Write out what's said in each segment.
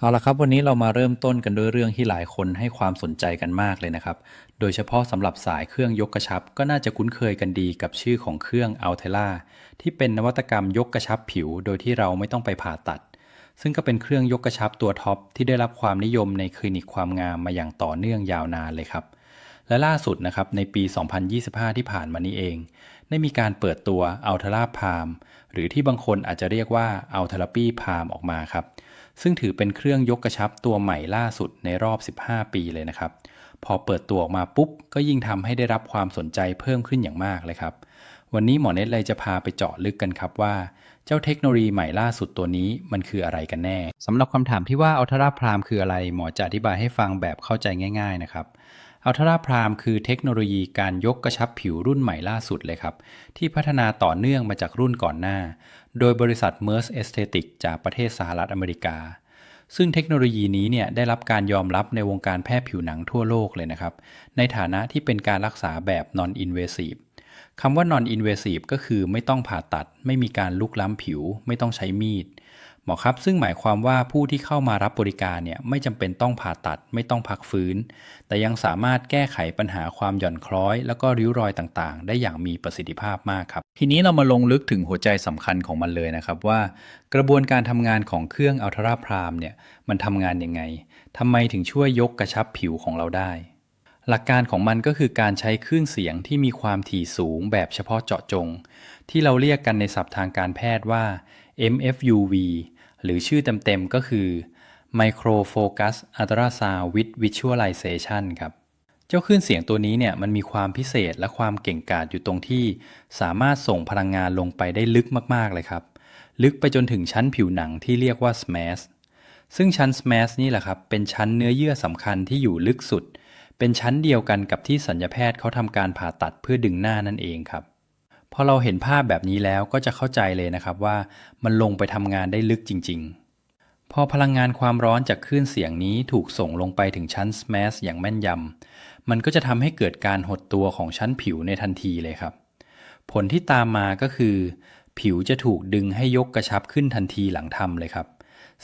เอาละครับวันนี้เรามาเริ่มต้นกันด้วยเรื่องที่หลายคนให้ความสนใจกันมากเลยนะครับ โดยเฉพาะสำหรับสายเครื่องยกกระชับ ก็น่าจะคุ้นเคยกันดีกับชื่อของเครื่อง a l t e l a ที่เป็นนวัตกรรมยกกระชับผิว โดยที่เราไม่ต้องไปผ่าตัด ซึ่งก็เป็นเครื่องยกกระชับตัวท็อปที่ได้รับความนิยมในคลินิกความงามมาอย่างต่อเนื่องยาวนานเลยครับ และล่าสุดนะครับในปี 2025 ที่ผ่านมานี้เอง ได้มีการเปิดตัว a l t e l a Palm หรือที่บางคนอาจจะเรียกว่า a l t e r a p y Palm ออกมาครับ ซึ่งถือเป็นเครื่องยกกระชับตัวใหม่ล่าสุดในรอบ 15 ปีเลยนะครับ พอเปิดตัวออกมาปุ๊บ ก็ยิ่งทำให้ได้รับความสนใจเพิ่มขึ้นอย่างมากเลยครับ วันนี้หมอเน็ตเลยจะพาไปเจาะลึกกันครับว่า เจ้าเทคโนโลยีใหม่ล่าสุดตัวนี้มันคืออะไรกันแน่สำหรับคำถามที่ว่าอัลทราพรามคืออะไรหมอจะอธิบายให้ฟังแบบเข้าใจง่าย ๆ นะครับ อัลทราพรามคือเทคโนโลยีการยกกระชับผิวรุ่นใหม่ล่าสุดเลยครับ ที่พัฒนาต่อเนื่องมาจากรุ่นก่อนหน้า โดยบริษัท Merck Aesthetic จากประเทศสหรัฐอเมริกา ซึ่งเทคโนโลยีนี้เนี่ยได้รับการยอมรับในวงการแพทย์ผิวหนังทั่วโลกเลยนะครับ ในฐานะที่เป็นการรักษาแบบ non-invasive คำว่า non-invasive ก็คือไม่ต้องผ่าตัด ไม่มีการลุกล้ำผิว ไม่ต้องใช้มีด หมอครับ ซึ่งหมายความว่าผู้ที่เข้ามารับบริการเนี่ยไม่จำเป็นต้องผ่าตัดไม่ต้องพักฟื้น แต่ยังสามารถแก้ไขปัญหาความหย่อนคล้อย แล้วก็ริ้วรอยต่างๆ ได้อย่างมีประสิทธิภาพมากครับ ทีนี้เรามาลงลึกถึงหัวใจสำคัญของมันเลยนะครับว่า กระบวนการทำงานของเครื่องอัลตราพรามเนี่ยมันทำงานยังไงทำไมถึงช่วยยกกระชับผิวของเราได้ หลักการของมันก็คือการใช้คลื่นเสียงที่มีความถี่สูงแบบเฉพาะเจาะจง ที่เราเรียกกันในศัพท์ทางการแพทย์ว่า MFUV หรือชื่อเต็มๆก็คือ Micro Focus Ultrasound with Visualization ครับ เจ้าคลื่นเสียงตัวนี้เนี่ยมันมีความพิเศษและความเก่งกาจอยู่ตรงที่ สามารถส่งพลังงานลงไปได้ลึกมากๆเลยครับ ลึกไปจนถึงชั้นผิวหนังที่เรียกว่า SMAS ซึ่งชั้น SMAS นี่แหละครับเป็นชั้นเนื้อเยื่อสำคัญที่อยู่ลึกสุด เป็นชั้นเดียวกันกับที่สัญญาแพทย์เขาทำการผ่าตัดเพื่อดึงหน้านั่นเองครับ พอเราเห็นภาพแบบนี้แล้วก็จะเข้าใจเลยนะครับว่ามันลงไปทำงานได้ลึกจริง ๆ พอพลังงานความร้อนจากคลื่นเสียงนี้ถูกส่งลงไปถึงชั้น SMAS อย่างแม่นยำมันก็จะทำให้เกิดการหดตัวของชั้นผิวในทันทีเลยครับ ผลที่ตามมาก็คือ ผิวจะถูกดึงให้ยกกระชับขึ้นทันทีหลังทำเลยครับ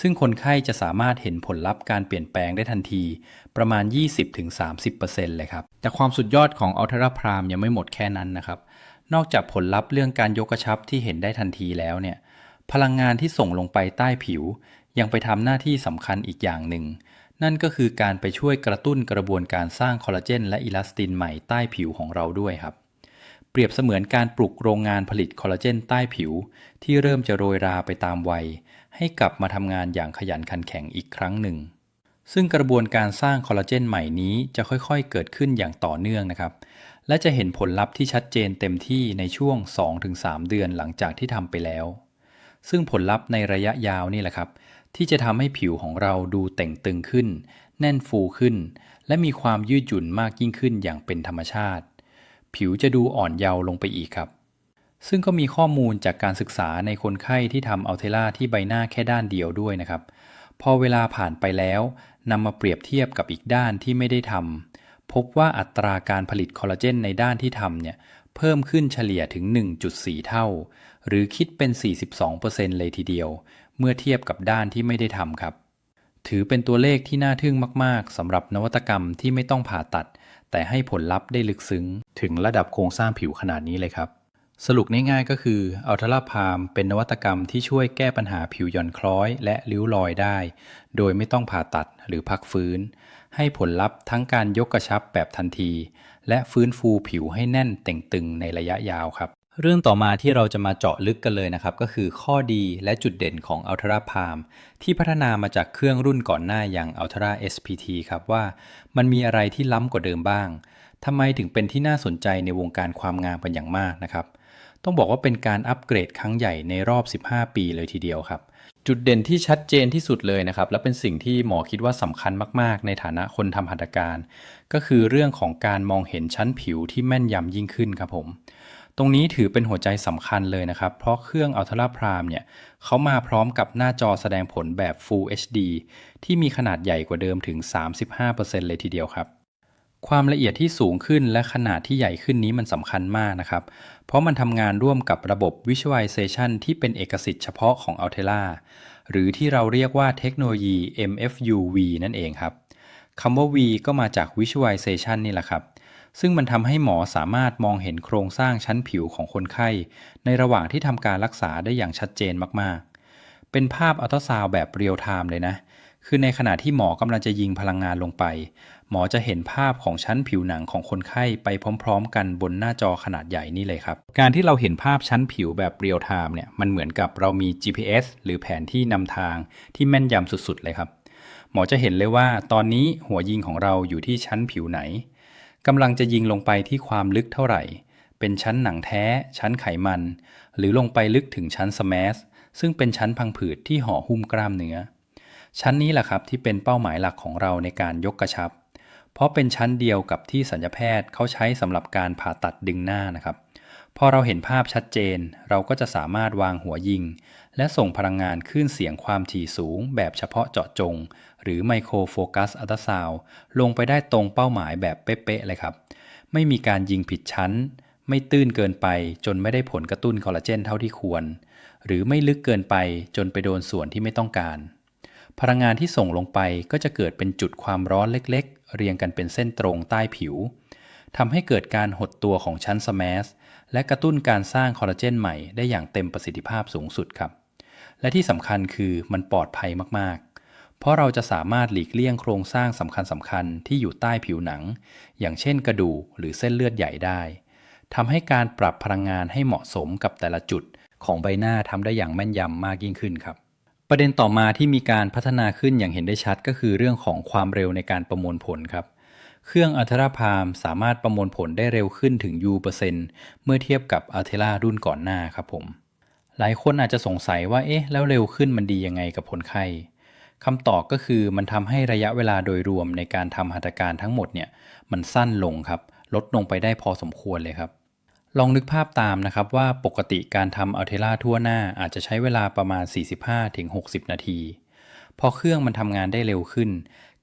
ซึ่งคนไข้จะสามารถเห็นผลลัพธ์การเปลี่ยนแปลงได้ทันที ประมาณ 20-30%เลยครับแต่ความสุดยอดของอัลทราพรามยังไม่หมดแค่นั้นนะครับ นอกจากผลลัพธ์เรื่องการยกกระชับที่เห็นได้ทันทีแล้วเนี่ย พลังงานที่ส่งลงไปใต้ผิว ยังไปทำหน้าที่สำคัญอีกอย่างหนึ่ง นั่นก็คือการไปช่วยกระตุ้นกระบวนการสร้างคอลลาเจนและอิลาสตินใหม่ใต้ผิวของเราด้วยครับ เปรียบเสมือนการปลุกโรงงานผลิตคอลลาเจนใต้ผิว ที่เริ่มจะโรยราไปตามวัย ให้กลับมาทำงานอย่างขยันขันแข็งอีกครั้งหนึ่ง ซึ่งกระบวนการสร้างคอลลาเจนใหม่นี้จะค่อยๆ เกิดขึ้นอย่างต่อเนื่องนะครับ และจะเห็นผลลัพธ์ที่ชัดเจนเต็มที่ในช่วง 2-3 เดือนหลังจากที่ทำไปแล้ว ซึ่งผลลัพธ์ในระยะยาวนี่แหละครับ ที่จะทำให้ผิวของเราดูเต่งตึงขึ้น แน่นฟูขึ้น และมีความยืดหยุ่นมากยิ่งขึ้นอย่างเป็นธรรมชาติ ผิวจะดูอ่อนเยาว์ลงไปอีกครับ ซึ่งก็มีข้อมูลจากการศึกษาในคนไข้ที่ทำอัลเทล่าที่ใบหน้าแค่ด้านเดียวด้วยนะครับ พอเวลาผ่านไปแล้วนำมาเปรียบเทียบกับอีกด้านที่ไม่ได้ทำ พบว่าอัตราการผลิตคอลลาเจนในด้านที่ทำเนี่ยเพิ่มขึ้นเฉลี่ยถึง 1.4 เท่า หรือคิดเป็น 42%เลยทีเดียว เมื่อเทียบกับด้านที่ไม่ได้ทำครับ ถือเป็นตัวเลขที่น่าทึ่งมาก ๆสำหรับนวัตกรรมที่ไม่ต้องผ่าตัด แต่ให้ผลลัพธ์ได้ลึกซึ้ง ถึงระดับโครงสร้างผิวขนาดนี้เลยครับ สรุปง่ายๆก็คืออัลทราพามเป็นนวัตกรรมที่ช่วยแก้ปัญหาผิวหย่อนคล้อย และริ้วรอยได้ โดยไม่ต้องผ่าตัดหรือพักฟื้น ให้ผลลัพธ์ทั้งการยกกระชับแบบทันที และฟื้นฟูผิวให้แน่นเต่งตึงในระยะยาวครับ เรื่องต่อมาที่เราจะมาเจาะลึกกันเลยนะครับ ก็คือข้อดีและจุดเด่นของ Ultra Palm ที่พัฒนามาจากเครื่องรุ่นก่อนหน้าอย่าง Ultra SPT ครับว่า มันมีอะไรที่ล้ำกว่าเดิมบ้างทำไมถึงเป็นที่น่าสนใจในวงการความงามเป็นอย่างมากนะครับต้องบอกว่าเป็นการอัปเกรดครั้งใหญ่ในรอบ 15 ปีเลยทีเดียวครับ จุดเด่นที่ชัดเจนที่สุดเลยนะครับ และเป็นสิ่งที่หมอคิดว่าสำคัญมาก ๆ ในฐานะคนทำหัตถการ ก็คือเรื่องของการมองเห็นชั้นผิวที่แม่นยำยิ่งขึ้นครับผม ตรงนี้ถือเป็นหัวใจสำคัญเลยนะครับ เพราะเครื่อง Ultra Prime เนี่ยเขามาพร้อมกับหน้าจอแสดงผลแบบ Full HD ที่มีขนาดใหญ่กว่าเดิมถึง 35%เลยทีเดียวครับ ความละเอียดที่สูงขึ้นและขนาดที่ใหญ่ขึ้นนี้มันสำคัญมากนะครับ เพราะมันทำงานร่วมกับระบบ Visualization ที่เป็นเอกสิทธิ์เฉพาะของ Altera หรือที่เราเรียกว่าเทคโนโลยี MFUV นั่นเองครับคำว่า V ก็มาจาก Visualization นี่แหละครับ ซึ่งมันทำให้หมอสามารถมองเห็นโครงสร้างชั้นผิวของคนไข้ ในระหว่างที่ทำการรักษาได้อย่างชัดเจนมากๆ เป็นภาพอัลตราซาวแบบเรียลไทม์เลยนะ คือในขณะที่หมอกำลังจะยิงพลังงานลงไป หมอจะเห็นภาพของชั้นผิวหนังของคนไข้ไปพร้อม ๆ กันบนหน้าจอขนาดใหญ่นี่เลยครับ การที่เราเห็นภาพชั้นผิวแบบเรียลไทม์เนี่ยมันเหมือนกับเรามี GPS หรือแผนที่นำทางที่แม่นยำสุดๆเลยครับ หมอจะเห็นเลยว่าตอนนี้หัวยิงของเราอยู่ที่ชั้นผิวไหนกำลังจะยิงลงไปที่ความลึกเท่าไหร่ เป็นชั้นหนังแท้ ชั้นไขมัน หรือลงไปลึกถึงชั้นสแมสซึ่งเป็นชั้นพังผืดที่ห่อหุ้มกล้ามเนื้อ ชั้นนี้แหละครับที่เป็นเป้าหมายหลักของเราในการยกกระชับ เพราะเป็นชั้นเดียวกับที่สัญญแพทย์เขาใช้สำหรับการผ่าตัดดึงหน้านะครับ พอเราเห็นภาพชัดเจน เราก็จะสามารถวางหัวยิง และส่งพลังงานคลื่นเสียงความถี่สูง แบบเฉพาะเจาะจง หรือไมโครโฟกัสอัลตราซาวลงไปได้ตรงเป้าหมายแบบเป๊ะๆเลยครับ ไม่มีการยิงผิดชั้น ไม่ตื้นเกินไปจนไม่ได้ผลกระตุ้นคอลลาเจนเท่าที่ควร หรือไม่ลึกเกินไปจนไปโดนส่วนที่ไม่ต้องการ พลังงานที่ส่งลงไปก็จะเกิดเป็นจุดความร้อนเล็กๆ เรียงกันเป็นเส้นตรงใต้ผิวทำให้เกิดการหดตัวของชั้นสแมสและกระตุ้นการสร้างคอลลาเจนใหม่ได้อย่างเต็มประสิทธิภาพสูงสุดครับ และที่สำคัญคือมันปลอดภัยมากๆ เพราะเราจะสามารถหลีกเลี่ยงโครงสร้างสำคัญสำคัญๆที่อยู่ใต้ผิวหนัง อย่างเช่นกระดูกหรือเส้นเลือดใหญ่ได้ทำให้การปรับพลังงานให้เหมาะสมกับแต่ละจุดของใบหน้าทำได้อย่างแม่นยำมากยิ่งขึ้นครับ ประเด็นต่อมาที่มีการพัฒนาขึ้นอย่างเห็นได้ชัดก็คือเรื่องของความเร็วในการประมวลผลครับ เครื่องอัลเทราพามสามารถประมวลผลได้เร็วขึ้นถึง U เปอร์เซ็นต์เมื่อเทียบกับอัลเทรารุ่นก่อนหน้าครับผม หลายคนอาจจะสงสัยว่าเอ๊ะแล้วเร็วขึ้นมันดียังไงกับคนไข้คำตอบก็คือมันทำให้ระยะเวลาโดยรวมในการทำหัตถการทั้งหมดเนี่ยมันสั้นลงครับ ลดลงไปได้พอสมควรเลยครับ ลองนึกภาพตามนะครับว่าปกติการทำอัลเทราทั่วหน้าอาจจะใช้เวลาประมาณ 45-60 นาที พอเครื่องมันทำงานได้เร็วขึ้น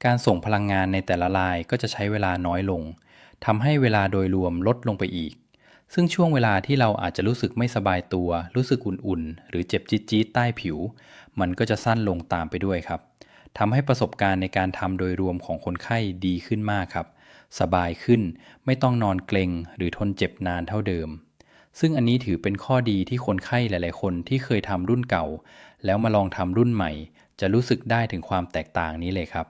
การส่งพลังงานในแต่ละลายก็จะใช้เวลาน้อยลงทำให้เวลาโดยรวมลดลงไปอีก ซึ่งช่วงเวลาที่เราอาจจะรู้สึกไม่สบายตัว รู้สึกอุ่นๆ หรือเจ็บจี๊ดๆใต้ผิว มันก็จะสั้นลงตามไปด้วยครับทำให้ประสบการณ์ในการทำโดยรวมของคนไข้ดีขึ้นมากครับ สบายขึ้น ไม่ต้องนอนเกรงหรือทนเจ็บนานเท่าเดิม ซึ่งอันนี้ถือเป็นข้อดีที่คนไข้หลาย ๆ คนที่เคยทำรุ่นเก่า แล้วมาลองทำรุ่นใหม่ จะรู้สึกได้ถึงความแตกต่างนี้เลยครับ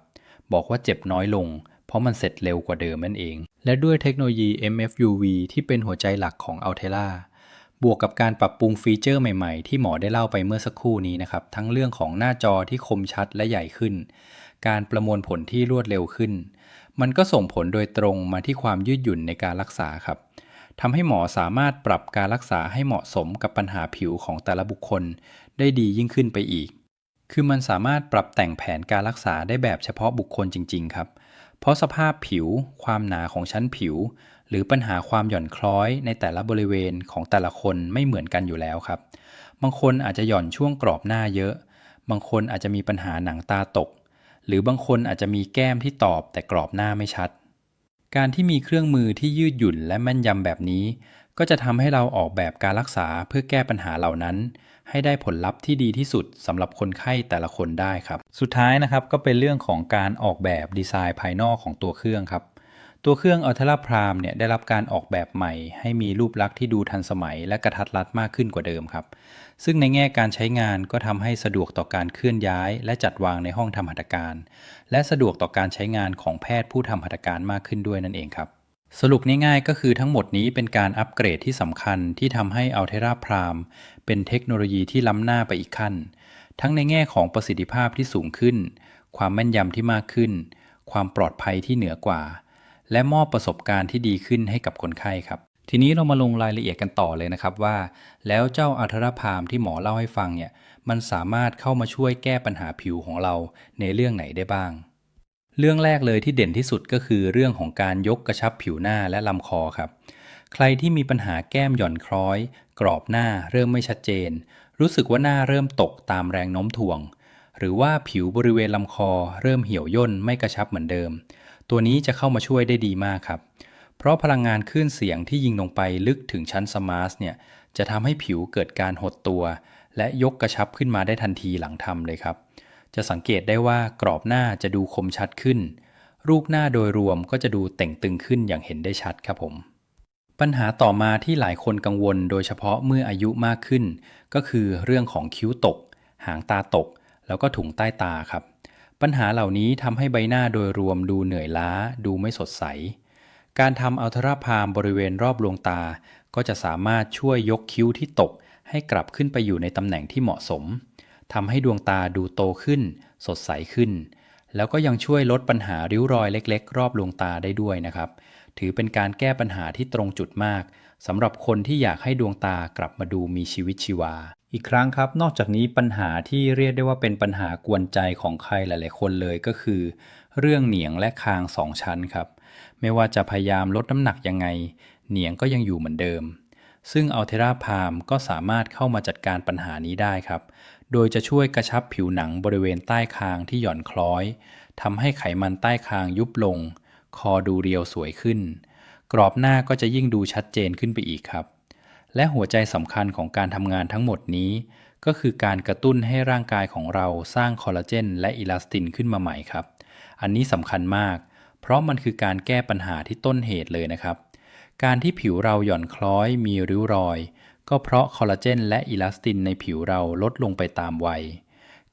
บอกว่าเจ็บน้อยลง เพราะมันเสร็จเร็วกว่าเดิมนั่นเอง และด้วยเทคโนโลยี MFUV ที่เป็นหัวใจหลักของ Altera บวกกับการปรับปรุงฟีเจอร์ใหม่ๆ ที่หมอได้เล่าไปเมื่อสักครู่นี้นะครับ ทั้งเรื่องของหน้าจอที่คมชัดและใหญ่ขึ้น การประมวลผลที่รวดเร็วขึ้น มันก็ส่งผลโดยตรงมาที่ความยืดหยุ่นในการรักษาครับทำให้หมอสามารถปรับการรักษาให้เหมาะสมกับปัญหาผิวของแต่ละบุคคล ได้ดียิ่งขึ้นไปอีก คือมันสามารถปรับแต่งแผนการรักษาได้แบบเฉพาะบุคคลจริง ๆ ครับ เพราะสภาพผิว ความหนาของชั้นผิว หรือปัญหาความหย่อนคล้อยในแต่ละบริเวณของแต่ละคนไม่เหมือนกันอยู่แล้วครับ บางคนอาจจะหย่อนช่วงกรอบหน้าเยอะ บางคนอาจจะมีปัญหาหนังตาตก หรือบางคนอาจจะมีแก้มที่ตอบแต่กรอบหน้าไม่ชัด การที่มีเครื่องมือที่ยืดหยุ่นและแม่นยำแบบนี้ ก็จะทำให้เราออกแบบการรักษาเพื่อแก้ปัญหาเหล่านั้น ให้ได้ผลลัพธ์ที่ดีที่สุดสำหรับคนไข้แต่ละคนได้ครับ สุดท้ายนะครับก็เป็นเรื่องของการออกแบบดีไซน์ภายนอกของตัวเครื่องครับ ตัวเครื่อง Ultra Prime เนี่ยได้รับการออกแบบใหม่ ให้มีรูปลักษณ์ที่ดูทันสมัย และกระทัดรัดมากขึ้นกว่าเดิมครับ ซึ่งในแง่การใช้งานก็ทำให้สะดวกต่อการเคลื่อนย้าย และจัดวางในห้องทำหัตถการ และสะดวกต่อการใช้งานของแพทย์ผู้ทำหัตถการมากขึ้นด้วยนั่นเองครับสรุปง่ายๆก็คือทั้งหมดนี้เป็นการอัปเกรดที่สำคัญที่ทำให้ Altera Prime เป็นเทคโนโลยีที่ล้ำหน้าไปอีกขั้น ทั้งในแง่ของประสิทธิภาพที่สูงขึ้น ความแม่นยำที่มากขึ้น ความปลอดภัยที่เหนือกว่า และมอบประสบการณ์ที่ดีขึ้นให้กับคนไข้ครับ ทีนี้เรามาลงรายละเอียดกันต่อเลยนะครับว่า แล้วเจ้าอัทรพามที่หมอเล่าให้ฟังเนี่ยมันสามารถเข้ามาช่วยแก้ปัญหาผิวของเราในเรื่องไหนได้บ้าง เรื่องแรกเลยที่เด่นที่สุดก็คือเรื่องของการยกกระชับผิวหน้าและลำคอครับใครที่มีปัญหาแก้มหย่อนคล้อย กรอบหน้าเริ่มไม่ชัดเจน รู้สึกว่าหน้าเริ่มตกตามแรงโน้มถ่วง หรือว่าผิวบริเวณลำคอเริ่มเหี่ยวย่นไม่กระชับเหมือนเดิม ตัวนี้จะเข้ามาช่วยได้ดีมากครับ เพราะพลังงานคลื่นเสียงที่ยิงลงไปลึกถึงชั้นสมาร์สเนี่ยจะทำให้ผิวเกิดการหดตัว และยกกระชับขึ้นมาได้ทันทีหลังทำเลยครับ จะสังเกตได้ว่ากรอบหน้าจะดูคมชัดขึ้น รูปหน้าโดยรวมก็จะดูเต่งตึงขึ้นอย่างเห็นได้ชัดครับผมปัญหาต่อมาที่หลายคนกังวลโดยเฉพาะเมื่ออายุมากขึ้น ก็คือเรื่องของคิ้วตก หางตาตก แล้วก็ถุงใต้ตาครับ ปัญหาเหล่านี้ทำให้ใบหน้าโดยรวมดูเหนื่อยล้า ดูไม่สดใส การทำอัลทราพามบริเวณรอบดวงตา ก็จะสามารถช่วยยกคิ้วที่ตก ให้กลับขึ้นไปอยู่ในตำแหน่งที่เหมาะสมทำให้ดวงตาดูโตขึ้น สดใสขึ้น แล้วก็ยังช่วยลดปัญหาริ้วรอยเล็ก ๆ รอบดวงตาได้ด้วยนะครับ ถือเป็นการแก้ปัญหาที่ตรงจุดมากสำหรับคนที่อยากให้ดวงตากลับมาดูมีชีวิตชีวา อีกครั้งครับ นอกจากนี้ปัญหาที่เรียกได้ว่าเป็นปัญหากวนใจของใครหลาย ๆ คนเลยก็คือ เรื่องเหนียงและคางสองชั้นครับ ไม่ว่าจะพยายามลดน้ำหนักยังไง เหนียงก็ยังอยู่เหมือนเดิม ซึ่งอัลเทราพามก็สามารถเข้ามาจัดการปัญหานี้ได้ครับ โดยจะช่วยกระชับผิวหนังบริเวณใต้คางที่หย่อนคล้อยทำให้ไขมันใต้คางยุบลง คอดูเรียวสวยขึ้น กรอบหน้าก็จะยิ่งดูชัดเจนขึ้นไปอีกครับ และหัวใจสำคัญของการทำงานทั้งหมดนี้ ก็คือการกระตุ้นให้ร่างกายของเราสร้างคอลลาเจนและอิลาสตินขึ้นมาใหม่ครับ อันนี้สำคัญมาก เพราะมันคือการแก้ปัญหาที่ต้นเหตุเลยนะครับ การที่ผิวเราหย่อนคล้อยมีริ้วรอย ก็เพราะคอลลาเจนและอิลาสตินในผิวเราลดลงไปตามวัย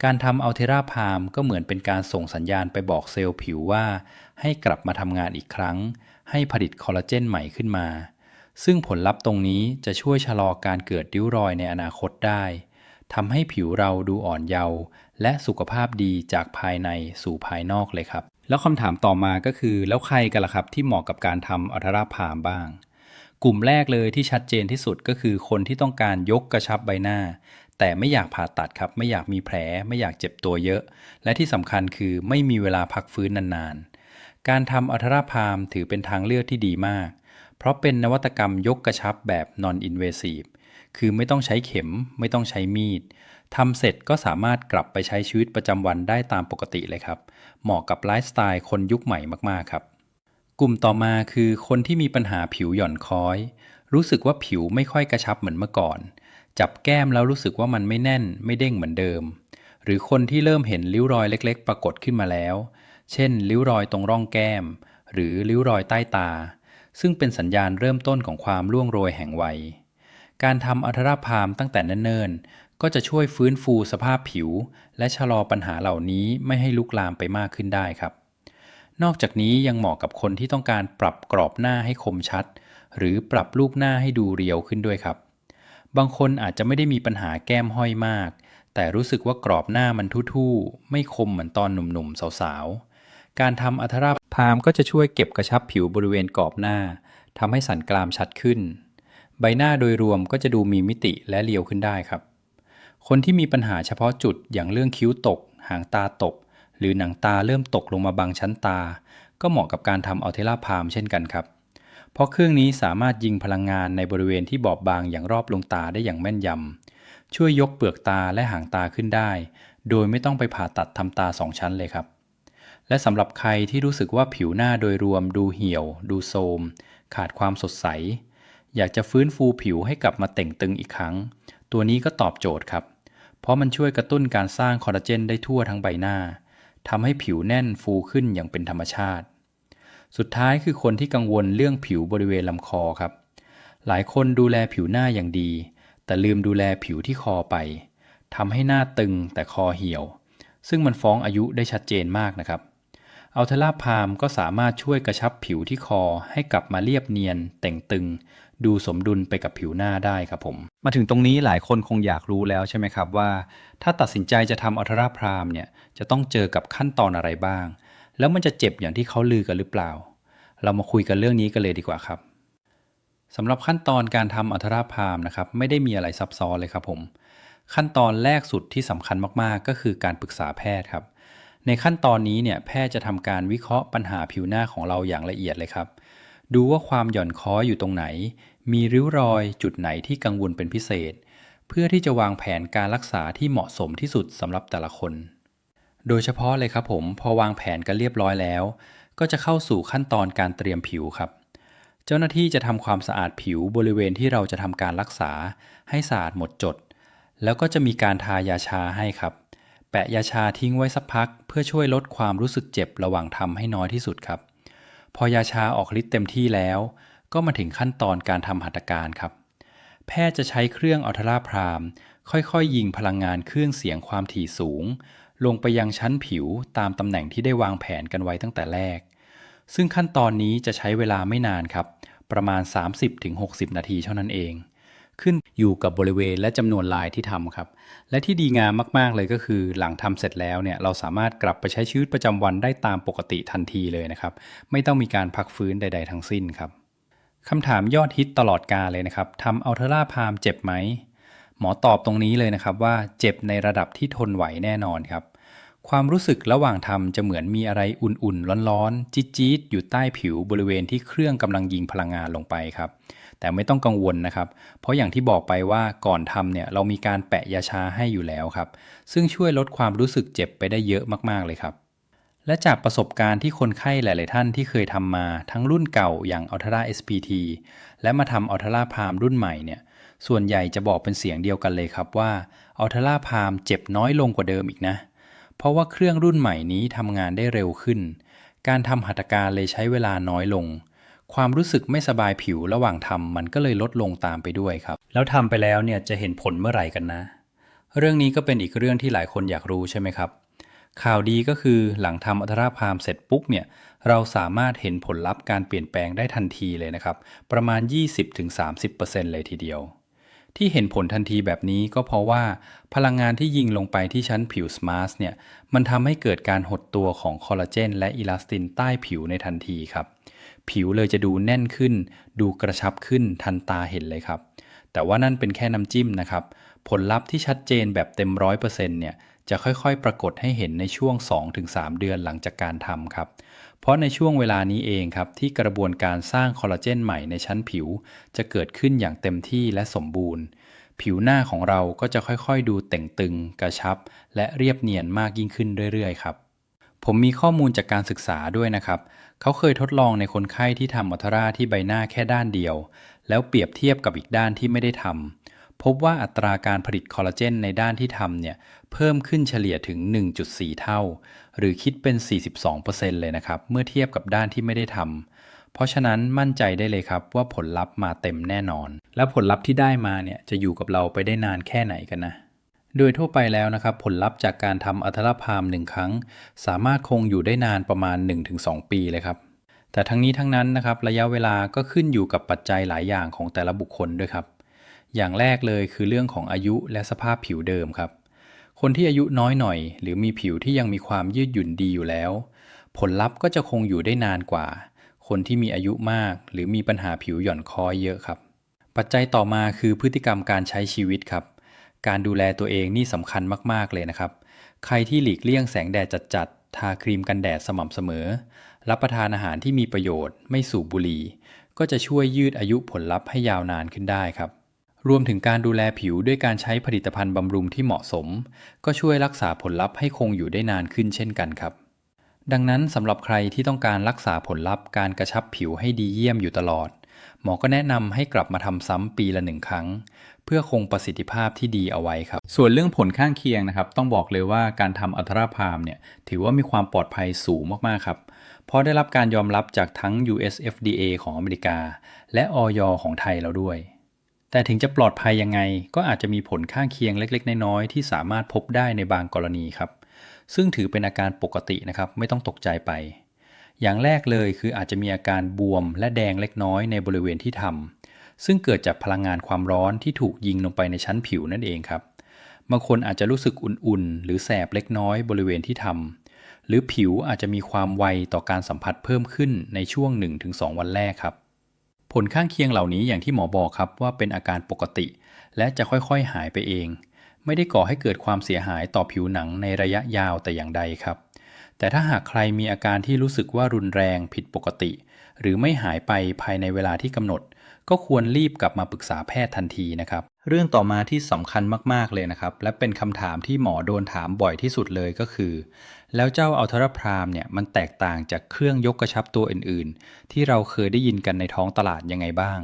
การทำอัลเทราพามก็เหมือนเป็นการส่งสัญญาณไปบอกเซลล์ผิวว่า ให้กลับมาทำงานอีกครั้ง ให้ผลิตคอลลาเจนใหม่ขึ้นมา ซึ่งผลลัพธ์ตรงนี้จะช่วยชะลอการเกิดริ้วรอยในอนาคตได้ทำให้ผิวเราดูอ่อนเยาว์และสุขภาพดีจากภายในสู่ภายนอกเลยครับ แล้วคำถามต่อมาก็คือ แล้วใครกันล่ะครับที่เหมาะกับการทำอัลทราพามบ้าง กลุ่มแรกเลยที่ชัดเจนที่สุดก็คือคนที่ต้องการยกกระชับใบหน้า แต่ไม่อยากผ่าตัดครับ ไม่อยากมีแผล ไม่อยากเจ็บตัวเยอะ และที่สำคัญคือไม่มีเวลาพักฟื้นนานๆ การทำอัลทราพามถือเป็นทางเลือกที่ดีมาก เพราะเป็นนวัตกรรมยกกระชับแบบ non-invasive คือไม่ต้องใช้เข็มไม่ต้องใช้มีดทำเสร็จก็สามารถกลับไปใช้ชีวิตประจำวันได้ตามปกติเลยครับ เหมาะกับไลฟ์สไตล์คนยุคใหม่มากๆครับ กลุ่มต่อมาคือคนที่มีปัญหาผิวหย่อนคล้อย รู้สึกว่าผิวไม่ค่อยกระชับเหมือนเมื่อก่อน จับแก้มแล้วรู้สึกว่ามันไม่แน่น ไม่เด้งเหมือนเดิม หรือคนที่เริ่มเห็นริ้วรอยเล็ก ๆ ปรากฏขึ้นมาแล้ว เช่นริ้วรอยตรงร่องแก้ม หรือริ้วรอยใต้ตา ซึ่งเป็นสัญญาณเริ่มต้นของความร่วงโรยแห่งวัย การทำอัทราพามตั้งแต่เนิ่นๆ ก็จะช่วยฟื้นฟูสภาพผิว และชะลอปัญหาเหล่านี้ไม่ให้ลุกลามไปมากขึ้นได้ครับ นอกจากนี้ยังเหมาะกับคนที่ต้องการปรับกรอบหน้าให้คมชัด หรือปรับรูปหน้าให้ดูเรียวขึ้นด้วยครับ บางคนอาจจะไม่ได้มีปัญหาแก้มห้อยมาก แต่รู้สึกว่ากรอบหน้ามันทู่ๆ ไม่คมเหมือนตอนหนุ่มๆสาวๆ การทำอัทรา พามก็จะช่วยเก็บกระชับผิวบริเวณกรอบหน้าทำให้สันกรามชัดขึ้น ใบหน้าโดยรวมก็จะดูมีมิติและเรียวขึ้นได้ครับ คนที่มีปัญหาเฉพาะจุดอย่างเรื่องคิ้วตก หางตาตก หรือหนังตาเริ่มตกลงมาบางชั้นตา ก็เหมาะกับการทำอัลเทราพามเช่นกันครับ เพราะเครื่องนี้สามารถยิงพลังงานในบริเวณที่บอบบางอย่างรอบดวงตาได้อย่างแม่นยำช่วยยกเปลือกตาและหางตาขึ้นได้ โดยไม่ต้องไปผ่าตัดทำตาสองชั้นเลยครับ และสำหรับใครที่รู้สึกว่าผิวหน้าโดยรวมดูเหี่ยว ดูโทรมขาดความสดใส อยากจะฟื้นฟูผิวให้กลับมาเต่งตึงอีกครั้ง ตัวนี้ก็ตอบโจทย์ครับ เพราะมันช่วยกระตุ้นการสร้างคอลลาเจนได้ทั่วทั้งใบหน้าทำให้ผิวแน่นฟูขึ้นอย่างเป็นธรรมชาติ สุดท้ายคือคนที่กังวลเรื่องผิวบริเวณลำคอครับ หลายคนดูแลผิวหน้าอย่างดี แต่ลืมดูแลผิวที่คอไปทำให้หน้าตึงแต่คอเหี่ยว ซึ่งมันฟ้องอายุได้ชัดเจนมากนะครับ อัลเทราพามก็สามารถช่วยกระชับผิวที่คอให้กลับมาเรียบเนียน แต่งตึง ดูสมดุลไปกับผิวหน้าได้ครับผม มาถึงตรงนี้หลายคนคงอยากรู้แล้วใช่ไหมครับว่า ถ้าตัดสินใจจะทำอัลเทราพามเนี่ยจะต้องเจอกับขั้นตอนอะไรบ้าง แล้วมันจะเจ็บอย่างที่เขาลือกันหรือเปล่า เรามาคุยกันเรื่องนี้กันเลยดีกว่าครับสำหรับขั้นตอนการทำอัลเทราพามนะครับไม่ได้มีอะไรซับซ้อนเลยครับผม ขั้นตอนแรกสุดที่สำคัญมากๆ ก็คือการปรึกษาแพทย์ครับ ในขั้นตอนนี้เนี่ยแพทย์จะทำการวิเคราะห์ปัญหาผิวหน้าของเราอย่างละเอียดเลยครับ ดูว่าความหย่อนค้อยอยู่ตรงไหน มีริ้วรอยจุดไหนที่กังวลเป็นพิเศษ เพื่อที่จะวางแผนการรักษาที่เหมาะสมที่สุดสำหรับแต่ละคน โดยเฉพาะเลยครับผมพอวางแผนกันเรียบร้อยแล้ว ก็จะเข้าสู่ขั้นตอนการเตรียมผิวครับ เจ้าหน้าที่จะทำความสะอาดผิวบริเวณที่เราจะทำการรักษา ให้สะอาดหมดจด แล้วก็จะมีการทายาชาให้ครับ แปะยาชาทิ้งไว้สักพัก เพื่อช่วยลดความรู้สึกเจ็บระหว่างทำให้น้อยที่สุดครับ พอยาชาออกฤทธิ์เต็มที่แล้ว ก็มาถึงขั้นตอนการทำหัตถการครับ แพทย์จะใช้เครื่องอัลทราพรามค่อยๆ ยิงพลังงานเครื่องเสียงความถี่สูง ลงไปยังชั้นผิวตามตำแหน่งที่ได้วางแผนกันไว้ตั้งแต่แรก ซึ่งขั้นตอนนี้จะใช้เวลาไม่นานครับ ประมาณ 30-60 นาทีเท่านั้นเอง ขึ้นอยู่กับบริเวณและจำนวนลายที่ทำครับ และที่ดีงามมาก ๆ เลยก็คือหลังทำเสร็จแล้วเนี่ยเราสามารถกลับไปใช้ชีวิตประจำวันได้ตามปกติทันทีเลยนะครับ ไม่ต้องมีการพักฟื้นใด ๆ ทั้งสิ้นครับคำถามยอดฮิตตลอดกาลเลยนะครับทำอัลเทอร่าพามเจ็บไหมหมอตอบตรงนี้เลยนะครับว่าเจ็บในระดับที่ทนไหวแน่นอนครับ ความรู้สึกระหว่างทำจะเหมือนมีอะไรอุ่นๆ ร้อนๆ จี๊ดๆ อยู่ใต้ผิวบริเวณที่เครื่องกำลังยิงพลังงานลงไปครับ แต่ไม่ต้องกังวลนะครับ เพราะอย่างที่บอกไปว่าก่อนทำเนี่ยเรามีการแปะยาชาให้อยู่แล้วครับ ซึ่งช่วยลดความรู้สึกเจ็บไปได้เยอะมากๆเลยครับ และจากประสบการณ์ที่คนไข้หลาย ๆ ท่านที่เคยทำมาทั้งรุ่นเก่าอย่าง Ultra SPT และมาทำ Ultra Palm รุ่นใหม่เนี่ยส่วนใหญ่จะบอกเป็นเสียงเดียวกันเลยครับว่า Ultra Palm เจ็บน้อยลงกว่าเดิมอีกนะเเพราะว่าเครื่องรุ่นใหม่นี้ทำงานได้เร็วขึ้น การทำหัตถการเลยใช้เวลาน้อยลง ความรู้สึกไม่สบายผิวระหว่างทำมันก็เลยลดลงตามไปด้วยครับ แล้วทำไปแล้วเนี่ยจะเห็นผลเมื่อไหร่กันนะ เรื่องนี้ก็เป็นอีกเรื่องที่หลายคนอยากรู้ใช่ไหมครับ ข่าวดีก็คือหลังทำอัตราพามเสร็จปุ๊บเนี่ยเราสามารถเห็นผลลัพธ์การเปลี่ยนแปลงได้ทันทีเลยนะครับ ประมาณ 20-30%เลยทีเดียว ที่เห็นผลทันทีแบบนี้ก็เพราะว่าพลังงานที่ยิงลงไปที่ชั้นผิวสมาร์ทเนี่ยมันทำให้เกิดการหดตัวของคอลลาเจนและอิลาสตินใต้ผิวในทันทีครับ ผิวเลยจะดูแน่นขึ้น ดูกระชับขึ้นทันตาเห็นเลยครับ แต่ว่านั่นเป็นแค่น้ำจิ้มนะครับ ผลลัพธ์ที่ชัดเจนแบบเต็มร้อยเปอร์เซ็นต์เนี่ยจะค่อยๆ ปรากฏให้เห็นในช่วง 2-3 เดือนหลังจากการทำครับ เพราะในช่วงเวลานี้เองครับที่กระบวนการสร้างคอลลาเจนใหม่ในชั้นผิว จะเกิดขึ้นอย่างเต็มที่และสมบูรณ์ ผิวหน้าของเราก็จะค่อยๆ ดูเต่งตึง กระชับ และเรียบเนียนมากยิ่งขึ้นเรื่อยๆครับผมมีข้อมูลจากการศึกษาด้วยนะครับ เขาเคยทดลองในคนไข้ที่ทำอัลทราที่ใบหน้าแค่ด้านเดียว แล้วเปรียบเทียบกับอีกด้านที่ไม่ได้ทำ พบว่าอัตราการผลิตคอลลาเจนในด้านที่ทำเนี่ยเพิ่มขึ้นเฉลี่ยถึง 1.4 เท่า หรือคิดเป็น 42%เลยนะครับ เมื่อเทียบกับด้านที่ไม่ได้ทำเพราะฉะนั้นมั่นใจได้เลยครับว่าผลลัพธ์มาเต็มแน่นอน และผลลัพธ์ที่ได้มาเนี่ยจะอยู่กับเราไปได้นานแค่ไหนกันนะโดยทั่วไปแล้วนะครับผลลัพธ์จากการทำอัลตราพามหนึ่งครั้ง สามารถคงอยู่ได้นานประมาณ 1-2 ปีเลยครับแต่ทั้งนี้ทั้งนั้นนะครับระยะเวลาก็ขึ้นอยู่กับปัจจัยหลายอย่างของแต่ละบุคคลด้วยครับ อย่างแรกเลยคือเรื่องของอายุและสภาพผิวเดิมครับ คนที่อายุน้อยหน่อย หรือมีผิวที่ยังมีความยืดหยุ่นดีอยู่แล้ว ผลลัพธ์ก็จะคงอยู่ได้นานกว่า คนที่มีอายุมาก หรือมีปัญหาผิวหย่อนคอยเยอะครับ ปัจจัยต่อมาคือพฤติกรรมการใช้ชีวิตครับ การดูแลตัวเองนี่สำคัญมากๆเลยนะครับ ใครที่หลีกเลี่ยงแสงแดดจัดๆทาครีมกันแดดสม่ำเสมอ รับประทานอาหารที่มีประโยชน์ ไม่สูบบุหรี่ก็จะช่วยยืดอายุผลลัพธ์ให้ยาวนานขึ้นได้ครับ รวมถึงการดูแลผิวด้วยการใช้ผลิตภัณฑ์บำรุงที่เหมาะสม ก็ช่วยรักษาผลลัพธ์ให้คงอยู่ได้นานขึ้นเช่นกันครับ ดังนั้นสำหรับใครที่ต้องการรักษาผลลัพธ์การกระชับผิวให้ดีเยี่ยมอยู่ตลอด หมอก็แนะนำให้กลับมาทำซ้ำปีละหนึ่งครั้ง เพื่อคงประสิทธิภาพที่ดีเอาไว้ครับ ส่วนเรื่องผลข้างเคียงนะครับ ต้องบอกเลยว่าการทำอัลตราพามเนี่ยถือว่ามีความปลอดภัยสูงมากๆครับเพราะได้รับการยอมรับจากทั้ง US FDA ของอเมริกา และออยของไทยเราด้วย แต่ถึงจะปลอดภัยยังไง ก็อาจจะมีผลข้างเคียงเล็ก ๆ น้อยๆที่สามารถพบได้ในบางกรณีครับ ซึ่งถือเป็นอาการปกตินะครับ ไม่ต้องตกใจไป อย่างแรกเลยคืออาจจะมีอาการบวมและแดงเล็กน้อยในบริเวณที่ทำซึ่งเกิดจากพลังงานความร้อนที่ถูกยิงลงไปในชั้นผิวนั่นเองครับ บางคนอาจจะรู้สึกอุ่นๆ หรือแสบเล็กน้อยบริเวณที่ทำหรือผิวอาจจะมีความไวต่อการสัมผัสเพิ่มขึ้นในช่วง 1-2 วันแรกครับ ผลข้างเคียงเหล่านี้อย่างที่หมอบอกครับว่าเป็นอาการปกติ และจะค่อยๆหายไปเอง ไม่ได้ก่อให้เกิดความเสียหายต่อผิวหนังในระยะยาวแต่อย่างใดครับ แต่ถ้าหากใครมีอาการที่รู้สึกว่ารุนแรงผิดปกติ หรือไม่หายไปภายในเวลาที่กำหนด ก็ควรรีบกลับมาปรึกษาแพทย์ทันทีนะครับ เรื่องต่อมาที่สำคัญมาก ๆ เลยนะครับ และเป็นคำถามที่หมอโดนถามบ่อยที่สุดเลยก็คือ แล้วเจ้าอัลทรพรามเนี่ยมันแตกต่างจากเครื่องยกกระชับตัวอื่น ๆ ที่เราเคยได้ยินกันในท้องตลาดยังไงบ้าง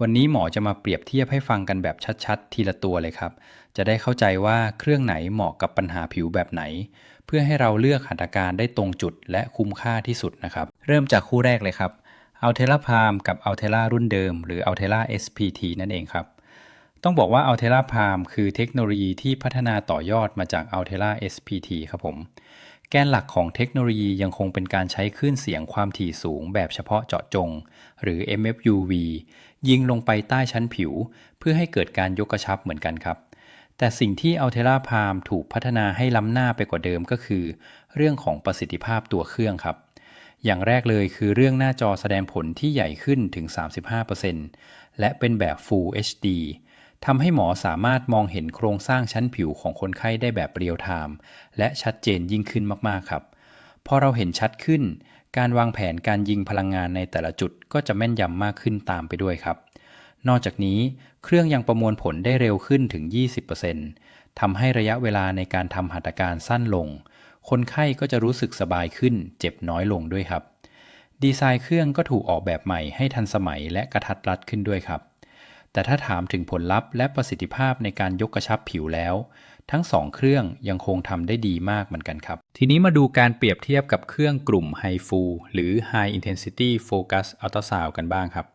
วันนี้หมอจะมาเปรียบเทียบให้ฟังกันแบบชัด ๆ ทีละตัวเลยครับ จะได้เข้าใจว่าเครื่องไหนเหมาะกับปัญหาผิวแบบไหน เพื่อให้เราเลือกหัตถการได้ตรงจุดและคุ้มค่าที่สุดนะครับ เริ่มจากคู่แรกเลยครับ a l t e r a p a l m กับ a l t e r a รุ่นเดิม หรือ a l t e r a SPT นั่นเองครับ ต้องบอกว่า a l t e r a p a l m คือเทคโนโลยีที่พัฒนาต่อยอดมาจาก a l t e r a SPT ครับผม แกนหลักของเทคโนโลยียังคงเป็นการใช้คลื่นเสียงความถี่สูงแบบเฉพาะเจาะจง หรือ MFUV ยิงลงไปใต้ชั้นผิว เพื่อให้เกิดการยกกระชับเหมือนกันครับ แต่สิ่งที่ a l t e r a p a l m ถูกพัฒนาให้ล้ำหน้าไปกว่าเดิมก็คือ เรื่องของประสิทธิภาพตัวเครื่องครับอย่างแรกเลยคือเรื่องหน้าจอแสดงผลที่ใหญ่ขึ้นถึง 35%และเป็นแบบ Full HD ทำให้หมอสามารถมองเห็นโครงสร้างชั้นผิวของคนไข้ได้แบบเรียลไทม์และชัดเจนยิ่งขึ้นมากๆครับ พอเราเห็นชัดขึ้น การวางแผนการยิงพลังงานในแต่ละจุดก็จะแม่นยำมากขึ้นตามไปด้วยครับ นอกจากนี้เครื่องยังประมวลผลได้เร็วขึ้นถึง 20%ทำให้ระยะเวลาในการทำหัตถการสั้นลง คนไข้ก็จะรู้สึกสบายขึ้น เจ็บน้อยลงด้วยครับ ดีไซน์เครื่องก็ถูกออกแบบใหม่ให้ทันสมัยและกระทัดรัดขึ้นด้วยครับ แต่ถ้าถามถึงผลลัพธ์และประสิทธิภาพในการยกกระชับผิวแล้ว ทั้งสองเครื่องยังคงทำได้ดีมากเหมือนกันครับ ทีนี้มาดูการเปรียบเทียบกับเครื่องกลุ่ม HIFU หรือ High Intensity Focus Ultrasound กันบ้างครับ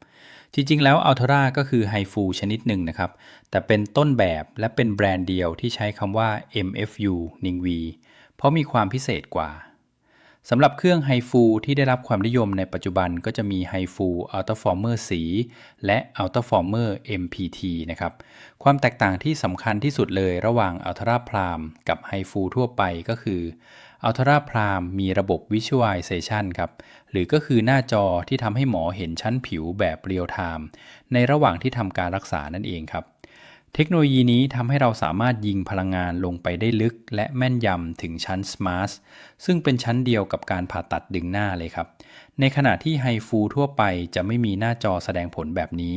จริง ๆ แล้ว Ultra ก็คือ HIFU ชนิดหนึ่งนะครับ แต่เป็นต้นแบบและเป็นแบรนด์เดียวที่ใช้คำว่า MFU Ningvi เพราะมีความพิเศษกว่า สำหรับเครื่องไฮฟูที่ได้รับความนิยมในปัจจุบันก็จะมีไฮฟูอัลต a ฟอร์เมอร์สี และอัลต a ฟอร์เมอร์ MPT นะครับ ความแตกต่างที่สำคัญที่สุดเลยระหว่างอัลตราพรามกับไฮฟูทั่วไปก็คืออัลตราพรามมีระบบ Visualization ครับ หรือก็คือหน้าจอที่ทำให้หมอเห็นชั้นผิวแบบเรียลไทม์ในระหว่างที่ทำการรักษานั่นเองครับ เทคโนโลยีนี้ทำให้เราสามารถยิงพลังงานลงไปได้ลึก และแม่นยำถึงชั้น SMART ซึ่งเป็นชั้นเดียวกับการผ่าตัดดึงหน้าเลยครับ ในขณะที่ไฮฟูทั่วไปจะไม่มีหน้าจอแสดงผลแบบนี้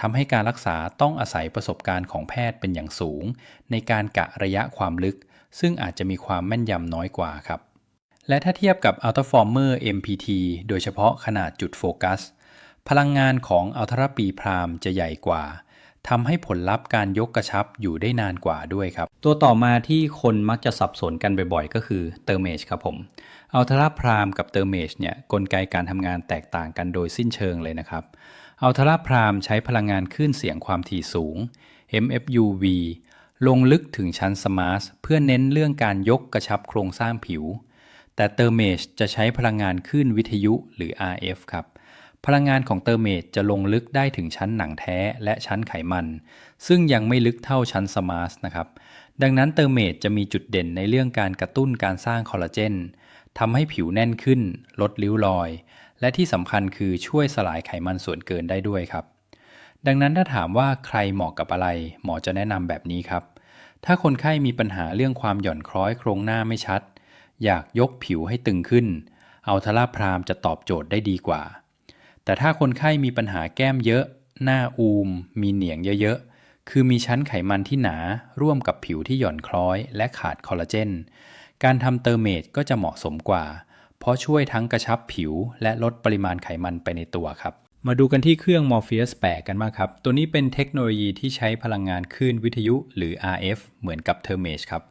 ทำให้การรักษาต้องอาศัยประสบการณ์ของแพทย์เป็นอย่างสูง ในการกะระยะความลึก ซึ่งอาจจะมีความแม่นยำน้อยกว่าครับ และถ้าเทียบกับ Ultra Former MPT โดยเฉพาะขนาดจุดโฟกัส พลังงานของ Ultra P Prime จะใหญ่กว่า ทำให้ผลลัพธ์การยกกระชับอยู่ได้นานกว่าด้วยครับ ตัวต่อมาที่คนมักจะสับสนกันบ่อยๆ ก็คือ t e r m a g e ครับผม Ultra Prime กับ t e r m a g e เนี่ยกลไกการทำงานแตกต่างกันโดยสิ้นเชิงเลยนะครับ Ultra Prime ใช้พลังงานคลื่นเสียงความถี่สูง MFUV ลงลึกถึงชั้น SMART เพื่อเน้นเรื่องการยกกระชับโครงสร้างผิว แต่เตอร์เมจจะใช้พลังงานคลื่นวิทยุหรือ RF ครับ พลังงานของเตอร์เมจจะลงลึกได้ถึงชั้นหนังแท้และชั้นไขมัน ซึ่งยังไม่ลึกเท่าชั้นสมาร์ทนะครับดังนั้นเตอร์เมจจะมีจุดเด่นในเรื่องการกระตุ้นการสร้างคอลลาเจนทำให้ผิวแน่นขึ้น ลดริ้วรอย และที่สำคัญคือช่วยสลายไขมันส่วนเกินได้ด้วยครับ ดังนั้นถ้าถามว่าใครเหมาะกับอะไร หมอจะแนะนำแบบนี้ครับ ถ้าคนไข้มีปัญหาเรื่องความหย่อนคล้อยโครงหน้าไม่ชัด อยากยกผิวให้ตึงขึ้น อัลทราพรามจะตอบโจทย์ได้ดีกว่า แต่ถ้าคนไข้มีปัญหาแก้มเยอะ หน้าอูม มีเหนียงเยอะๆ คือมีชั้นไขมันที่หนา ร่วมกับผิวที่หย่อนคล้อย และขาดคอลลาเจน การทำเตอร์เมดก็จะเหมาะสมกว่า เพราะช่วยทั้งกระชับผิว และลดปริมาณไขมันไปในตัวครับ มาดูกันที่เครื่อง Morpheus 8 กันบ้างครับ ตัวนี้เป็นเทคโนโลยีที่ใช้พลังงานคลื่นวิทยุหรือ RF เหมือนกับ t h e r m a g e ครับ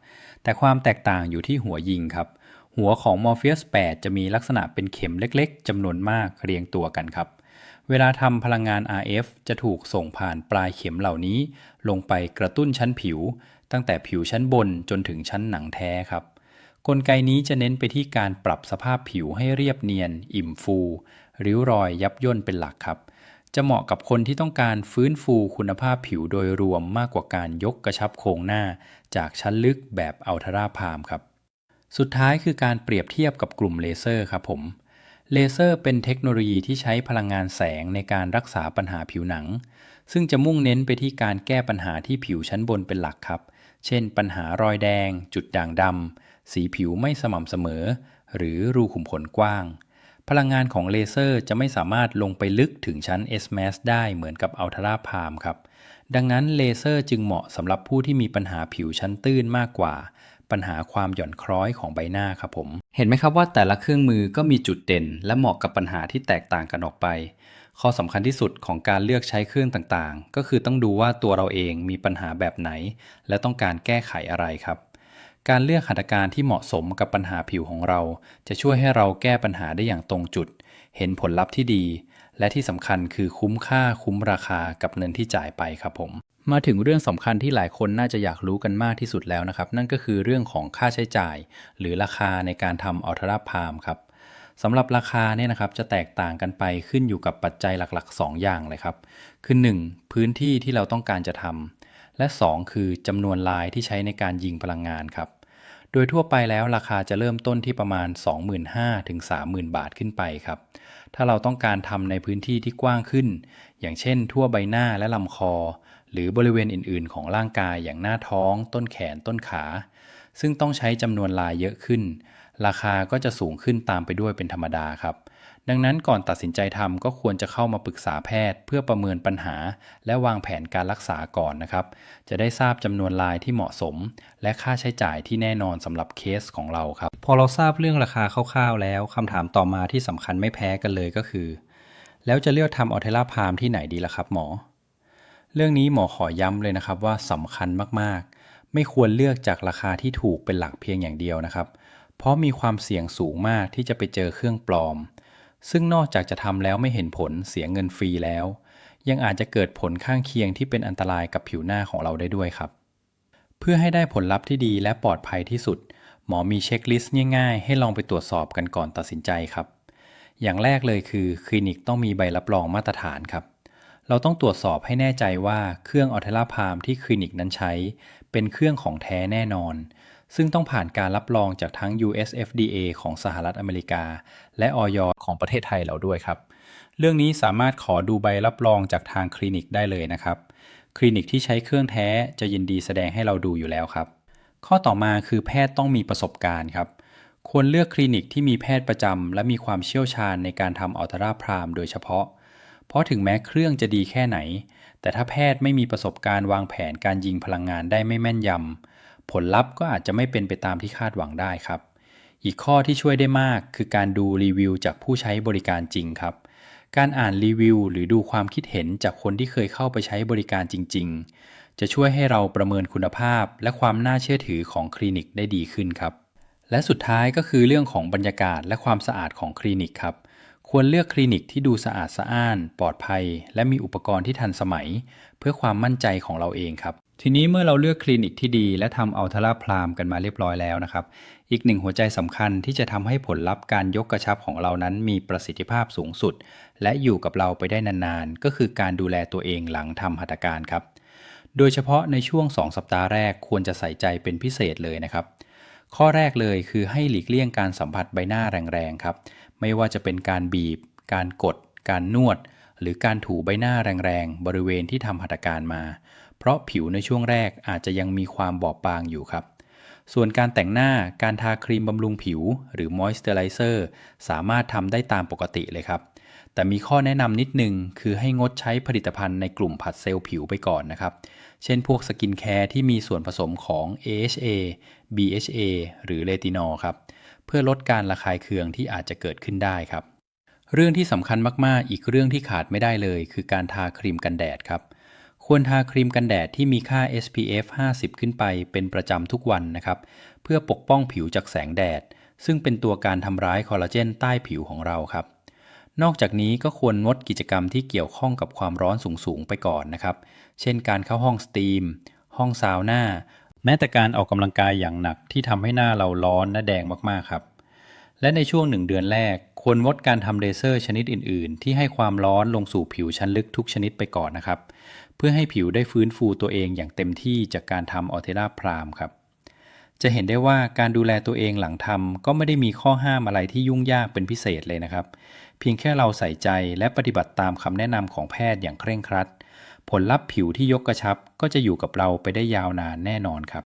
แต่ความแตกต่างอยู่ที่หัวยิงครับ หัวของ Morpheus 8จะมีลักษณะเป็นเข็มเล็กๆจำนวนมากเรียงตัวกันครับ เวลาทำพลังงาน RF จะถูกส่งผ่านปลายเข็มเหล่านี้ ลงไปกระตุ้นชั้นผิว ตั้งแต่ผิวชั้นบนจนถึงชั้นหนังแท้ครับ กลไกนี้จะเน้นไปที่การปรับสภาพผิวให้เรียบเนียน อิ่มฟู ริ้วรอยยับย่นเป็นหลักครับจะเหมาะกับคนที่ต้องการฟื้นฟูคุณภาพผิวโดยรวมมากกว่าการยกกระชับโครงหน้า จากชั้นลึกแบบอัลทราพามครับ สุดท้ายคือการเปรียบเทียบกับกลุ่มเลเซอร์ครับผม เลเซอร์เป็นเทคโนโลยีที่ใช้พลังงานแสงในการรักษาปัญหาผิวหนัง ซึ่งจะมุ่งเน้นไปที่การแก้ปัญหาที่ผิวชั้นบนเป็นหลักครับ เช่น ปัญหารอยแดง จุดด่างดำ สีผิวไม่สม่ำเสมอ หรือรูขุมขนกว้าง พลังงานของเลเซอร์จะไม่สามารถลงไปลึกถึงชั้น SMAS ได้เหมือนกับอัลทราพามครับ ดังนั้นเลเซอร์จึงเหมาะสำหรับผู้ที่มีปัญหาผิวชั้นตื้นมากกว่า ปัญหาความหย่อนคล้อยของใบหน้าครับผม เห็นไหมครับว่าแต่ละเครื่องมือก็มีจุดเด่น และเหมาะกับปัญหาที่แตกต่างกันออกไป ข้อสำคัญที่สุดของการเลือกใช้เครื่องต่างๆ ก็คือต้องดูว่าตัวเราเองมีปัญหาแบบไหน และต้องการแก้ไขอะไรครับการเลือกหัตถการที่เหมาะสมกับปัญหาผิวของเรา จะช่วยให้เราแก้ปัญหาได้อย่างตรงจุด เห็นผลลัพธ์ที่ดี และที่สำคัญคือคุ้มค่าคุ้มราคากับเงินที่จ่ายไปครับผม มาถึงเรื่องสำคัญที่หลายคนน่าจะอยากรู้กันมากที่สุดแล้วนะครับ นั่นก็คือเรื่องของค่าใช้จ่าย หรือราคาในการทำอัลตราพามครับสำหรับราคาเนี่ยนะครับจะแตกต่างกันไปขึ้นอยู่กับปัจจัยหลักๆ 2 อย่างเลยครับ คือ 1. พื้นที่ที่เราต้องการจะทำและ 2 คือจำนวนลายที่ใช้ในการยิงพลังงานครับ โดยทั่วไปแล้วราคาจะเริ่มต้นที่ประมาณ 25,000ถึง30,000 บาทขึ้นไปครับ ถ้าเราต้องการทำในพื้นที่ที่กว้างขึ้น อย่างเช่น ทั่วใบหน้าและลำคอ หรือบริเวณอื่น ๆ ของร่างกายอย่างหน้าท้อง ต้นแขนต้นขา ซึ่งต้องใช้จำนวนลายเยอะขึ้น ราคาก็จะสูงขึ้นตามไปด้วยเป็นธรรมดาครับ ดังนั้นก่อนตัดสินใจทำก็ควรจะเข้ามาปรึกษาแพทย์ เพื่อประเมินปัญหา และวางแผนการรักษาก่อนนะครับ จะได้ทราบจำนวนลายที่เหมาะสม และค่าใช้จ่ายที่แน่นอนสำหรับเคสของเราครับ พอเราทราบเรื่องราคาคร่าวๆแล้วคำถามต่อมาที่สำคัญไม่แพ้กันเลยก็คือ แล้วจะเลือกทำออเทล่าพามที่ไหนดีล่ะครับหมอ เรื่องนี้หมอขอย้ำเลยนะครับว่าสำคัญมากๆ ไม่ควรเลือกจากราคาที่ถูกเป็นหลักเพียงอย่างเดียวนะครับ เพราะมีความเสี่ยงสูงมากที่จะไปเจอเครื่องปลอม ซึ่งนอกจากจะทำแล้วไม่เห็นผลเสียเงินฟรีแล้ว ยังอาจจะเกิดผลข้างเคียงที่เป็นอันตรายกับผิวหน้าของเราได้ด้วยครับ เพื่อให้ได้ผลลัพธ์ที่ดีและปลอดภัยที่สุด หมอมีเช็คลิสต์ง่ายๆ ให้ลองไปตรวจสอบกันก่อนตัดสินใจครับ อย่างแรกเลยคือคลินิกต้องมีใบรับรองมาตรฐานครับ เราต้องตรวจสอบให้แน่ใจว่าเครื่องออเทลาพามที่คลินิกนั้นใช้ เป็นเครื่องของแท้แน่นอน ซึ่งต้องผ่านการรับรองจากทั้ง US FDA ของสหรัฐอเมริกา และออยของประเทศไทยเราด้วยครับ เรื่องนี้สามารถขอดูใบรับรองจากทางคลินิกได้เลยนะครับ คลินิกที่ใช้เครื่องแท้จะยินดีแสดงให้เราดูอยู่แล้วครับ ข้อต่อมาคือแพทย์ต้องมีประสบการณ์ครับควรเลือกคลินิกที่มีแพทย์ประจำและมีความเชี่ยวชาญในการทำอัลตราพรามโดยเฉพาะ เพราะถึงแม้เครื่องจะดีแค่ไหน แต่ถ้าแพทย์ไม่มีประสบการณ์วางแผนการยิงพลังงานได้ไม่แม่นยำผลลัพธ์ก็อาจจะไม่เป็นไปตามที่คาดหวังได้ครับ อีกข้อที่ช่วยได้มากคือการดูรีวิวจากผู้ใช้บริการจริงครับ การอ่านรีวิวหรือดูความคิดเห็นจากคนที่เคยเข้าไปใช้บริการจริง ๆ จะช่วยให้เราประเมินคุณภาพ และความน่าเชื่อถือของคลินิกได้ดีขึ้นครับและสุดท้ายก็คือเรื่องของบรรยากาศและความสะอาดของคลินิกครับ ควรเลือกคลินิกที่ดูสะอาดสะอ้าน ปลอดภัย และมีอุปกรณ์ที่ทันสมัย เพื่อความมั่นใจของเราเองครับ ทีนี้เมื่อเราเลือกคลินิกที่ดี และทำอัลทราพรามกันมาเรียบร้อยแล้วนะครับ อีกหนึ่งหัวใจสำคัญที่จะทำให้ผลลัพธ์การยกกระชับของเรานั้นมีประสิทธิภาพสูงสุด และอยู่กับเราไปได้นานๆ ก็คือการดูแลตัวเองหลังทำหัตถการครับ โดยเฉพาะในช่วง 2 สัปดาห์แรกควรจะใส่ใจเป็นพิเศษเลยนะครับ ข้อแรกเลยคือให้หลีกเลี่ยงการสัมผัสใบหน้าแรงๆครับ ไม่ว่าจะเป็นการบีบ การกด การนวด หรือการถูใบหน้าแรงๆ บริเวณที่ทำหัตถการมา เพราะผิวในช่วงแรกอาจจะยังมีความบอบบางอยู่ครับ ส่วนการแต่งหน้าการทาครีมบำรุงผิว หรือมอยส์เจอไรเซอร์สามารถทำได้ตามปกติเลยครับ แต่มีข้อแนะนำนิดนึง คือให้งดใช้ผลิตภัณฑ์ในกลุ่มผัดเซลล์ผิวไปก่อนนะครับ เช่นพวกสกินแคร์ที่มีส่วนผสมของ AHA BHA หรือเรตินอลครับ เพื่อลดการระคายเคืองที่อาจจะเกิดขึ้นได้ครับ เรื่องที่สำคัญมากๆ อีกเรื่องที่ขาดไม่ได้เลย คือการทาครีมกันแดดครับ ควรทาครีมกันแดดที่มีค่า SPF 50 ขึ้นไปเป็นประจำทุกวันนะครับ เพื่อปกป้องผิวจากแสงแดด ซึ่งเป็นตัวการทำร้ายคอลลาเจนใต้ผิวของเราครับนอกจากนี้ก็ควรงดกิจกรรมที่เกี่ยวข้องกับความร้อนสูงๆไปก่อนนะครับ เช่นการเข้าห้องสตีม ห้องซาวน่า แม้แต่การออกกำลังกายอย่างหนักที่ทำให้หน้าเราร้อนและแดงมากๆครับ และในช่วงหนึ่งเดือนแรก ควรงดการทำเลเซอร์ชนิดอื่น ๆ ที่ให้ความร้อนลงสู่ผิวชั้นลึกทุกชนิดไปก่อนนะครับ เพื่อให้ผิวได้ฟื้นฟูตัวเองอย่างเต็มที่จากการทำออเทราพรามครับ จะเห็นได้ว่าการดูแลตัวเองหลังทำก็ไม่ได้มีข้อห้ามอะไรที่ยุ่งยากเป็นพิเศษเลยนะครับ เพียงแค่เราใส่ใจและปฏิบัติตามคำแนะนำของแพทย์อย่างเคร่งครัด ผลลัพธ์ผิวที่ยกกระชับก็จะอยู่กับเราไปได้ยาวนานแน่นอนครับ